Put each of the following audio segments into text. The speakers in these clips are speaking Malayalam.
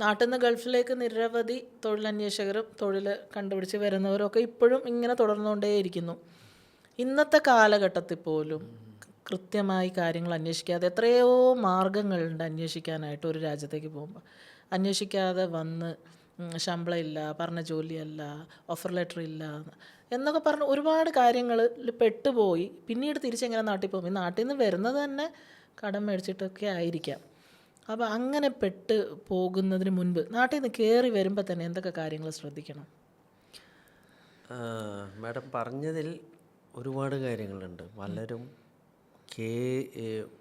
നാട്ടിൽ നിന്ന് ഗൾഫിലേക്ക് നിരവധി തൊഴിലന്വേഷകരും തൊഴിൽ കണ്ടുപിടിച്ച് വരുന്നവരൊക്കെ ഇപ്പോഴും ഇങ്ങനെ തുടർന്നുകൊണ്ടേയിരിക്കുന്നു. ഇന്നത്തെ കാലഘട്ടത്തിൽ പോലും കൃത്യമായി കാര്യങ്ങൾ അന്വേഷിക്കാതെ എത്രയോ മാർഗങ്ങളുണ്ട് അന്വേഷിക്കാനായിട്ട് ഒരു രാജ്യത്തേക്ക് പോകുമ്പോൾ അന്വേഷിക്കാതെ വന്ന് ശമ്പളം ഇല്ല പറഞ്ഞ ജോലിയല്ല ഓഫർ ലെറ്റർ ഇല്ല എന്നൊക്കെ പറഞ്ഞ് ഒരുപാട് കാര്യങ്ങളിൽ പെട്ടുപോയി. പിന്നീട് തിരിച്ചെങ്ങനെ നാട്ടിൽ പോകും? ഈ നാട്ടിൽ നിന്ന് വരുന്നത് തന്നെ കടം മേടിച്ചിട്ടൊക്കെ ആയിരിക്കാം. അപ്പോൾ അങ്ങനെ പെട്ട് പോകുന്നതിന് മുൻപ് നാട്ടിൽ നിന്ന് കയറി വരുമ്പോൾ തന്നെ എന്തൊക്കെ കാര്യങ്ങൾ ശ്രദ്ധിക്കണം? മാഡം പറഞ്ഞതിൽ ഒരുപാട് കാര്യങ്ങളുണ്ട്. പലരും കേ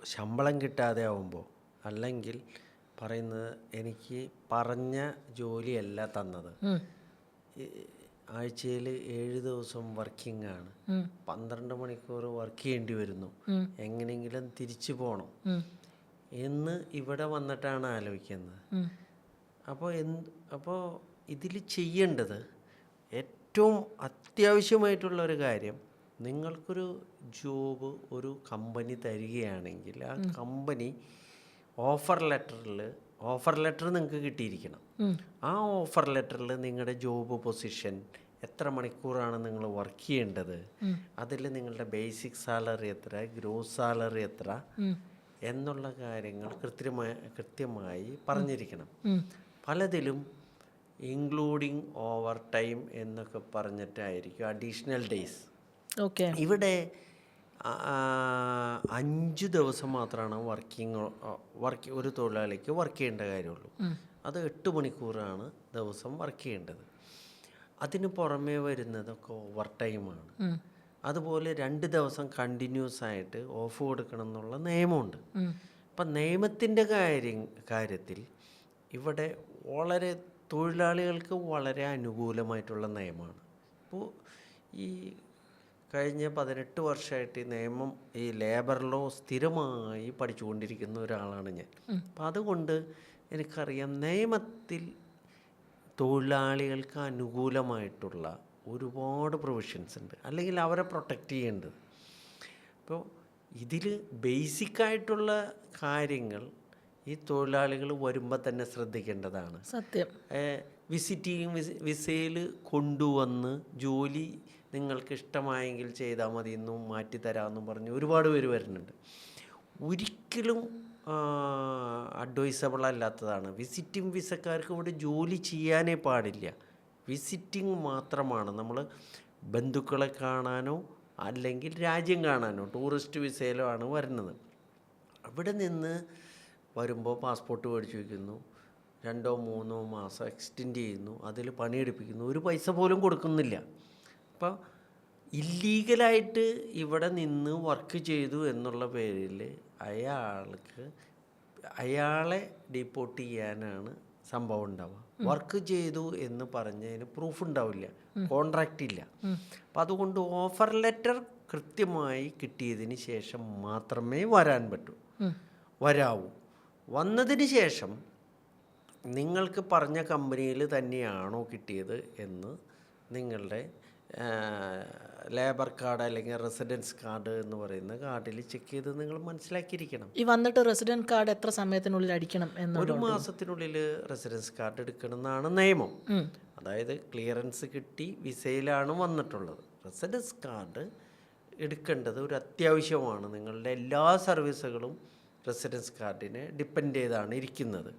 ശമ്പളം കിട്ടാതെ ആവുമ്പോൾ അല്ലെങ്കിൽ പറയുന്നത് എനിക്ക് പറഞ്ഞ ജോലിയല്ല തന്നത്. ആഴ്ചയിൽ ഏഴ് ദിവസം വർക്കിംഗ് ആണ്. പന്ത്രണ്ട് മണിക്കൂർ വർക്ക് ചെയ്യേണ്ടി വരുന്നു. എങ്ങനെയെങ്കിലും തിരിച്ചു പോകണം എന്ന് ഇവിടെ വന്നിട്ടാണ് ആലോചിക്കുന്നത്. അപ്പോൾ എന്ത് അപ്പോൾ ഇതിൽ ചെയ്യേണ്ടത് ഏറ്റവും അത്യാവശ്യമായിട്ടുള്ള ഒരു കാര്യം നിങ്ങൾക്കൊരു ജോബ് ഒരു കമ്പനി തരികയാണെങ്കിൽ ആ കമ്പനി ഓഫർ ലെറ്ററിൽ ഓഫർ ലെറ്റർ നിങ്ങൾക്ക് കിട്ടിയിരിക്കണം. ആ ഓഫർ ലെറ്ററിൽ നിങ്ങളുടെ ജോബ് പൊസിഷൻ എത്ര മണിക്കൂറാണ് നിങ്ങൾ വർക്ക് ചെയ്യേണ്ടത്? അതിൽ നിങ്ങളുടെ ബേസിക് സാലറി എത്ര ഗ്രോസ് സാലറി എത്ര? എന്നുള്ള കാര്യങ്ങൾ കൃത്യമായി കൃത്യമായി പറഞ്ഞിരിക്കണം. പലതിലും ഇൻക്ലൂഡിങ് ഓവർ ടൈം എന്നൊക്കെ പറഞ്ഞിട്ടായിരിക്കും അഡീഷണൽ ഡേയ്സ് ഓക്കെ. ഇവിടെ അഞ്ച് ദിവസം മാത്രമാണ് വർക്കിംഗ് വർക്ക് ഒരു തൊഴിലാളിക്ക് വർക്ക് ചെയ്യേണ്ട കാര്യമുള്ളൂ. അത് എട്ട് മണിക്കൂറാണ് ദിവസം വർക്ക് ചെയ്യേണ്ടത്. അതിന് പുറമേ വരുന്നതൊക്കെ ഓവർ ടൈമാണ് അതുപോലെ രണ്ട് ദിവസം കണ്ടിന്യൂസ് ആയിട്ട് ഓഫ് കൊടുക്കണം എന്നുള്ള നിയമമുണ്ട്. അപ്പം നിയമത്തിന്റെ കാര്യം കാര്യത്തിൽ ഇവിടെ വളരെ തൊഴിലാളികൾക്ക് വളരെ അനുകൂലമായിട്ടുള്ള നിയമമാണ്. ഇപ്പോൾ ഈ കഴിഞ്ഞ പതിനെട്ട് വർഷമായിട്ട് ഈ നിയമം ഈ ലേബർ ലോ സ്ഥിരമായി പഠിച്ചുകൊണ്ടിരിക്കുന്ന ഒരാളാണ് ഞാൻ. അപ്പം അതുകൊണ്ട് എനിക്കറിയാം നിയമത്തിൽ തൊഴിലാളികൾക്ക് അനുകൂലമായിട്ടുള്ള ഒരുപാട് പ്രൊവിഷൻസ് ഉണ്ട്. അല്ലെങ്കിൽ അവരെ പ്രൊട്ടക്റ്റ് ചെയ്യേണ്ടത്. അപ്പോൾ ഇതിൽ ബേസിക്കായിട്ടുള്ള കാര്യങ്ങൾ ഈ തൊഴിലാളികൾ വരുമ്പോൾ തന്നെ ശ്രദ്ധിക്കേണ്ടതാണ്. സത്യം. വിസിറ്റിംഗ് ചെയ്യും വിസയിൽ കൊണ്ടുവന്ന് ജോലി നിങ്ങൾക്ക് ഇഷ്ടമായെങ്കിൽ ചെയ്താൽ മതി എന്നും മാറ്റിത്തരാമെന്നും പറഞ്ഞ് ഒരുപാട് പേര് വരുന്നുണ്ട്. ഒരിക്കലും അഡ്വൈസബിൾ അല്ലാത്തതാണ്. വിസിറ്റിംഗ് വിസക്കാർക്ക് ഇവിടെ ജോലി ചെയ്യാനേ പാടില്ല. വിസിറ്റിംഗ് മാത്രമാണ്. നമ്മൾ ബന്ധുക്കളെ കാണാനോ അല്ലെങ്കിൽ രാജ്യം കാണാനോ ടൂറിസ്റ്റ് വിസയിലോ ആണ് വരുന്നത്. അവിടെ നിന്ന് വരുമ്പോൾ പാസ്പോർട്ട് മേടിച്ച് വയ്ക്കുന്നു രണ്ടോ മൂന്നോ മാസം എക്സ്റ്റെൻഡ് ചെയ്യുന്നു. അതിൽ പണിയെടുപ്പിക്കുന്നു. ഒരു പൈസ പോലും കൊടുക്കുന്നില്ല. അപ്പോൾ ഇല്ലീഗലായിട്ട് ഇവിടെ നിന്ന് വർക്ക് ചെയ്തു എന്നുള്ള പേരിൽ അയാൾക്ക് അയാളെ ഡിപ്പോർട്ട് ചെയ്യാനാണ് സംഭവം ഉണ്ടാവുക. വർക്ക് ചെയ്തു എന്ന് പറഞ്ഞതിന് പ്രൂഫ് ഉണ്ടാവില്ല. കോൺട്രാക്റ്റ് ഇല്ല. അപ്പം അതുകൊണ്ട് ഓഫർ ലെറ്റർ കൃത്യമായി കിട്ടിയതിന് ശേഷം മാത്രമേ വരാൻ പറ്റൂ. വരാവൂ. വന്നതിന് ശേഷം നിങ്ങൾക്ക് പറഞ്ഞ കമ്പനിയിൽ തന്നെയാണോ കിട്ടിയത് എന്ന് നിങ്ങളുടെ ലേബർ കാർഡ് അല്ലെങ്കിൽ റെസിഡൻസ് കാർഡ് എന്ന് പറയുന്ന കാർഡിൽ ചെക്ക് ചെയ്ത് നിങ്ങൾ മനസ്സിലാക്കിയിരിക്കണം. ഈ വന്നിട്ട് റെസിഡൻസ് കാർഡ് എത്ര സമയത്തിനുള്ളിൽ അടിക്കണം എന്ന് ഒരു മാസത്തിനുള്ളിൽ റെസിഡൻസ് കാർഡ് എടുക്കണം എന്നാണ് നിയമം അതായത് ക്ലിയറൻസ് കിട്ടി വിസയിലാണ് വന്നിട്ടുള്ളത്. റെസിഡൻസ് കാർഡ് എടുക്കേണ്ടത് ഒരു അത്യാവശ്യമാണ്. നിങ്ങളുടെ എല്ലാ സർവീസുകളും റെസിഡൻസ് കാർഡിനെ ഡിപ്പെൻഡ് ചെയ്താണ് ഇരിക്കുന്നത്.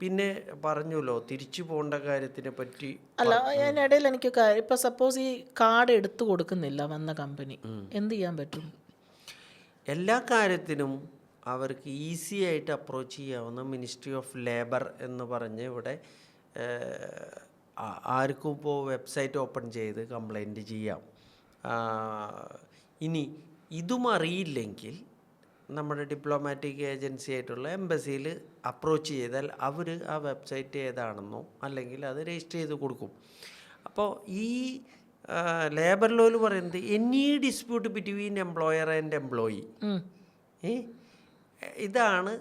പിന്നെ പറഞ്ഞല്ലോ തിരിച്ചു പോകേണ്ട കാര്യത്തിനെ പറ്റി അല്ല അതിനിടയിൽ എനിക്ക് ഇപ്പൊ സപ്പോസ് ഈ കാർഡ് എടുത്തു കൊടുക്കുന്നില്ല വന്ന കമ്പനി എന്ത് ചെയ്യാൻ പറ്റും? എല്ലാ കാര്യത്തിനും അവർക്ക് ഈസി ആയിട്ട് അപ്രോച്ച് ചെയ്യാവുന്ന മിനിസ്ട്രി ഓഫ് ലേബർ എന്ന് പറഞ്ഞ് ഇവിടെ ആർക്കും ഇപ്പോൾ വെബ്സൈറ്റ് ഓപ്പൺ ചെയ്ത് കംപ്ലൈന്റ് ചെയ്യാം. ഇനി ഇതും അറിയില്ലെങ്കിൽ നമ്മുടെ ഡിപ്ലോമാറ്റിക് ഏജൻസി ആയിട്ടുള്ള എംബസിയിൽ അപ്രോച്ച് ചെയ്താൽ അവർ ആ വെബ്സൈറ്റ് ഏതാണെന്നോ അല്ലെങ്കിൽ അത് രജിസ്റ്റർ ചെയ്ത് കൊടുക്കും. അപ്പോൾ ഈ ലേബർ ലോയിൽ പറയുന്നത് any dispute between employer and employee ഇതാണ്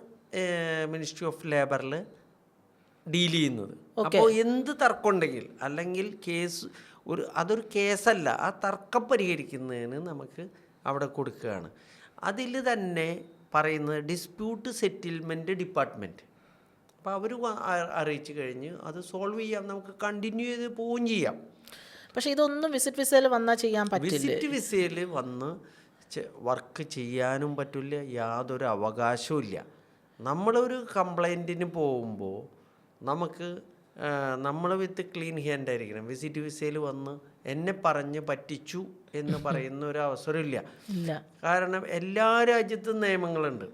മിനിസ്ട്രി ഓഫ് ലേബറിൽ ഡീൽ ചെയ്യുന്നത്. അപ്പോൾ എന്ത് തർക്കമുണ്ടെങ്കിൽ അല്ലെങ്കിൽ കേസ് ഒരു അതൊരു കേസല്ല ആ തർക്കം പരിഹരിക്കുന്നതിന് നമുക്ക് അവിടെ കൊടുക്കുകയാണ്. അതിൽ തന്നെ പറയുന്നത് ഡിസ്പ്യൂട്ട് സെറ്റിൽമെന്റ് ഡിപ്പാർട്ട്മെന്റ് അപ്പോൾ അവർ അറിയിച്ചു കഴിഞ്ഞ് അത് സോൾവ് ചെയ്യാം നമുക്ക് കണ്ടിന്യൂ ചെയ്ത് പോവുകയും ചെയ്യാം. പക്ഷേ ഇതൊന്നും വിസിറ്റ് വിസയിൽ വന്നാൽ ചെയ്യാൻ പറ്റില്ല? വിസിറ്റ് വിസയിൽ വന്ന് വർക്ക് ചെയ്യാനും പറ്റില്ല യാതൊരു അവകാശവും ഇല്ല. നമ്മളൊരു കംപ്ലൈന്റിന് പോകുമ്പോൾ നമുക്ക് നമ്മൾ വിത്ത് ക്ലീൻ ഹാൻഡ് ആയിരിക്കണം. വിസിറ്റ് വിസയിൽ വന്ന് എന്നെ പറഞ്ഞ് പറ്റിച്ചു എന്ന് പറയുന്ന ഒരു അവസരമില്ല ഇല്ല. കാരണം എല്ലാ രാജ്യത്തും നിയമങ്ങളുണ്ട്.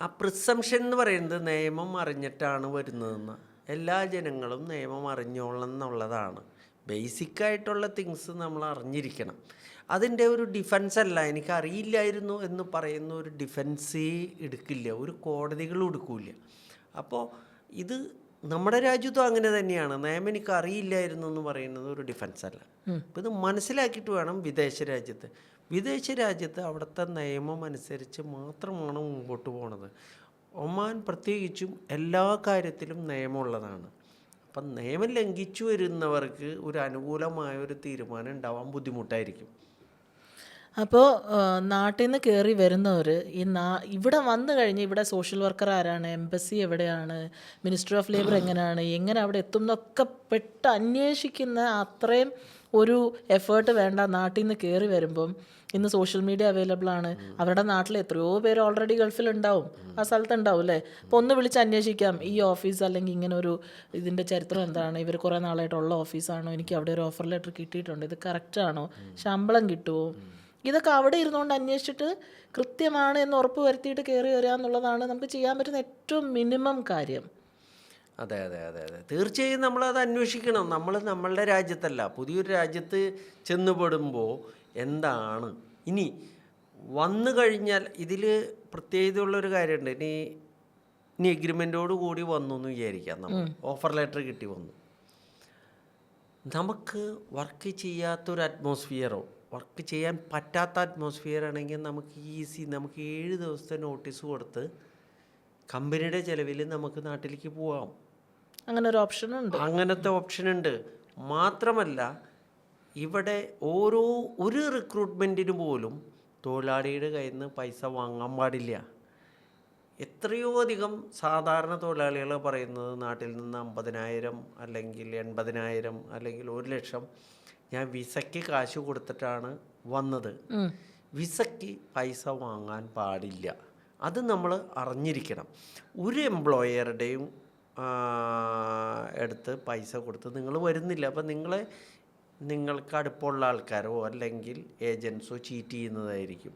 ആ പ്രിസംഷൻ എന്ന് പറയുന്നത് നിയമം അറിഞ്ഞിട്ടാണ് വരുന്നതെന്ന്. എല്ലാ ജനങ്ങളും നിയമം അറിഞ്ഞോളണം എന്നുള്ളതാണ്. ബേസിക് ആയിട്ടുള്ള തിങ്സ് നമ്മൾ അറിഞ്ഞിരിക്കണം. അതിന്റെ ഒരു ഡിഫൻസ് അല്ല. എനിക്ക് അറിയില്ലായിരുന്നു എന്ന് പറയുന്ന ഒരു ഡിഫൻസേ എടുക്കില്ല. ഒരു കോടതികളും എടുക്കില്ല. അപ്പോൾ ഇത് നമ്മുടെ രാജ്യത്തും അങ്ങനെ തന്നെയാണ്. നയം എനിക്ക് അറിയില്ലായിരുന്നു എന്ന് പറയുന്നത് ഒരു ഡിഫൻസ് അല്ല. അപ്പം ഇത് മനസ്സിലാക്കിയിട്ട് വേണം വിദേശ രാജ്യത്ത്. വിദേശ രാജ്യത്ത് അവിടുത്തെ നിയമം അനുസരിച്ച് മാത്രമാണ് മുമ്പോട്ട് പോണത്. ഒമാൻ പ്രത്യേകിച്ചും എല്ലാ കാര്യത്തിലും നിയമമുള്ളതാണ്. അപ്പം നിയമം ലംഘിച്ചു വരുന്നവർക്ക് ഒരു അനുകൂലമായ ഒരു തീരുമാനം ഉണ്ടാവാൻ ബുദ്ധിമുട്ടായിരിക്കും. അപ്പോൾ നാട്ടിൽ നിന്ന് കയറി വരുന്നവർ ഈ നാ ഇവിടെ വന്നു കഴിഞ്ഞ് ഇവിടെ സോഷ്യൽ വർക്കർ ആരാണ്? എംബസി എവിടെയാണ്? മിനിസ്റ്റർ ഓഫ് ലേബർ എങ്ങനെയാണ്? എങ്ങനെ അവിടെ എത്തും എന്നൊക്കെ പെട്ട് അന്വേഷിക്കുന്ന അത്രയും ഒരു എഫേർട്ട് വേണ്ട നാട്ടിൽ നിന്ന് കയറി വരുമ്പം ഇന്ന് സോഷ്യൽ മീഡിയ അവൈലബിൾ ആണ്. അവരുടെ നാട്ടിൽ എത്രയോ പേര് ഓൾറെഡി ഗൾഫിലുണ്ടാവും. ആ സ്ഥലത്ത് ഉണ്ടാവും അല്ലേ? അപ്പോൾ ഒന്ന് വിളിച്ച് അന്വേഷിക്കാം. ഈ ഓഫീസ് അല്ലെങ്കിൽ ഇങ്ങനെ ഒരു ഇതിന്റെ ചരിത്രം എന്താണ്? ഇവർ കുറേ നാളായിട്ടുള്ള ഓഫീസാണോ? എനിക്ക് അവിടെ ഒരു ഓഫർ ലെറ്റർ കിട്ടിയിട്ടുണ്ട്. ഇത് കറക്റ്റാണോ ശമ്പളം കിട്ടുമോ ഇതൊക്കെ അവിടെ ഇരുന്നുകൊണ്ട് അന്വേഷിച്ചിട്ട് കൃത്യമാണ് എന്ന് ഉറപ്പ് വരുത്തിയിട്ട് കയറി വരിക എന്നുള്ളതാണ് നമുക്ക് ചെയ്യാൻ പറ്റുന്ന ഏറ്റവും മിനിമം കാര്യം. അതെ അതെ അതെ അതെ. തീർച്ചയായും നമ്മളത് അന്വേഷിക്കണം. നമ്മൾ നമ്മളുടെ രാജ്യത്തല്ല. പുതിയൊരു രാജ്യത്ത് ചെന്നുപെടുമ്പോൾ എന്താണ്? ഇനി വന്നു കഴിഞ്ഞാൽ ഇതിൽ പ്രത്യേകതയുള്ളൊരു കാര്യമുണ്ട്. ഇനി ഇനി എഗ്രിമെന്റോട് കൂടി വന്നു എന്ന് വിചാരിക്കാം നമ്മൾ. ഓഫർ ലെറ്റർ കിട്ടി വന്നു. നമുക്ക് വർക്ക് ചെയ്യാത്തൊരു അറ്റ്മോസ്ഫിയറോ വർക്ക് ചെയ്യാൻ പറ്റാത്ത അറ്റ്മോസ്ഫിയർ ആണെങ്കിൽ നമുക്ക് ഈസി നമുക്ക് ഏഴ് ദിവസത്തെ നോട്ടീസ് കൊടുത്ത് കമ്പനിയുടെ ചിലവിൽ നമുക്ക് നാട്ടിലേക്ക് പോവാം. അങ്ങനെ ഒരു ഓപ്ഷൻ ഉണ്ട്. അങ്ങനത്തെ ഓപ്ഷൻ ഉണ്ട്. മാത്രമല്ല ഇവിടെ ഓരോ ഒരു റിക്രൂട്ട്മെന്റിന് പോലും തൊഴിലാളിയുടെ കയ്യിൽ നിന്ന് പൈസ വാങ്ങാൻ പാടില്ല. എത്രയോ അധികം സാധാരണ തൊഴിലാളികൾ പറയുന്നത് നാട്ടിൽ നിന്ന് അമ്പതിനായിരം അല്ലെങ്കിൽ എൺപതിനായിരം അല്ലെങ്കിൽ ഒരു ലക്ഷം ഞാൻ വിസയ്ക്ക് കാശ് കൊടുത്തിട്ടാണ് വന്നത്. വിസയ്ക്ക് പൈസ വാങ്ങാൻ പാടില്ല. അത് നമ്മൾ അറിഞ്ഞിരിക്കണം. ഒരു എംപ്ലോയറുടെയും എടുത്ത് പൈസ കൊടുത്ത് നിങ്ങൾ വരുന്നില്ല. അപ്പം നിങ്ങളെ നിങ്ങൾക്ക് അടുപ്പമുള്ള ആൾക്കാരോ അല്ലെങ്കിൽ ഏജൻസോ ചീറ്റ് ചെയ്യുന്നതായിരിക്കും.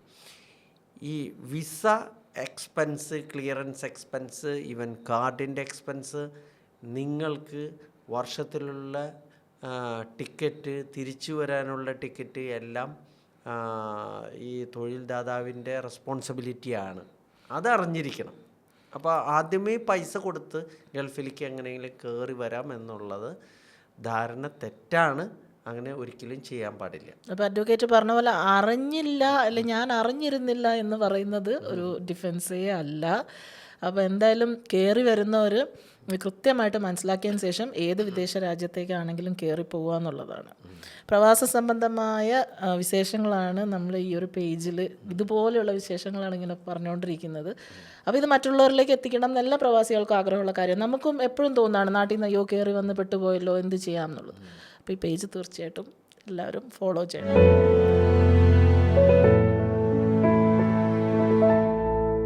ഈ visa expense clearance expense even കാർഡിന്റെ എക്സ്പെൻസ് നിങ്ങൾക്ക് വർഷത്തിലുള്ള ടിക്കറ്റ് തിരിച്ചു വരാനുള്ള ടിക്കറ്റ് എല്ലാം ഈ തൊഴിൽ ദാതാവിന്റെ റെസ്പോൺസിബിലിറ്റിയാണ് അതറിഞ്ഞിരിക്കണം അപ്പോൾ ആദ്യമേ പൈസ കൊടുത്ത് ഗൾഫിലേക്ക് എങ്ങനെയെങ്കിലും കയറി വരാം എന്നുള്ളത് ധാരണ തെറ്റാണ്. അങ്ങനെ ഒരിക്കലും ചെയ്യാൻ പാടില്ല. അപ്പോൾ അഡ്വക്കേറ്റ് പറഞ്ഞ പോലെ അറിഞ്ഞില്ല അല്ലെ ഞാൻ അറിഞ്ഞിരുന്നില്ല എന്ന് പറയുന്നത് ഒരു ഡിഫൻസേ അല്ല. അപ്പോൾ എന്തായാലും കയറി വരുന്നവർ കൃത്യമായിട്ട് മനസ്സിലാക്കിയതിന് ശേഷം ഏത് വിദേശ രാജ്യത്തേക്കാണെങ്കിലും കയറി പോകുക എന്നുള്ളതാണ്. പ്രവാസ സംബന്ധമായ വിശേഷങ്ങളാണ് നമ്മൾ ഈ ഒരു പേജിൽ ഇതുപോലെയുള്ള വിശേഷങ്ങളാണ് ഇങ്ങനെ പറഞ്ഞുകൊണ്ടിരിക്കുന്നത് അപ്പോൾ ഇത് മറ്റുള്ളവരിലേക്ക് എത്തിക്കണം എന്നല്ല പ്രവാസികൾക്ക് ആഗ്രഹമുള്ള കാര്യം. നമുക്കും എപ്പോഴും തോന്നാണ് നാട്ടിൽ നിന്ന് അയ്യോ കയറി വന്ന് പെട്ടുപോയല്ലോ എന്ത് ചെയ്യാം എന്നുള്ളത്. അപ്പോൾ ഈ പേജ് തീർച്ചയായിട്ടും എല്ലാവരും ഫോളോ ചെയ്യണം.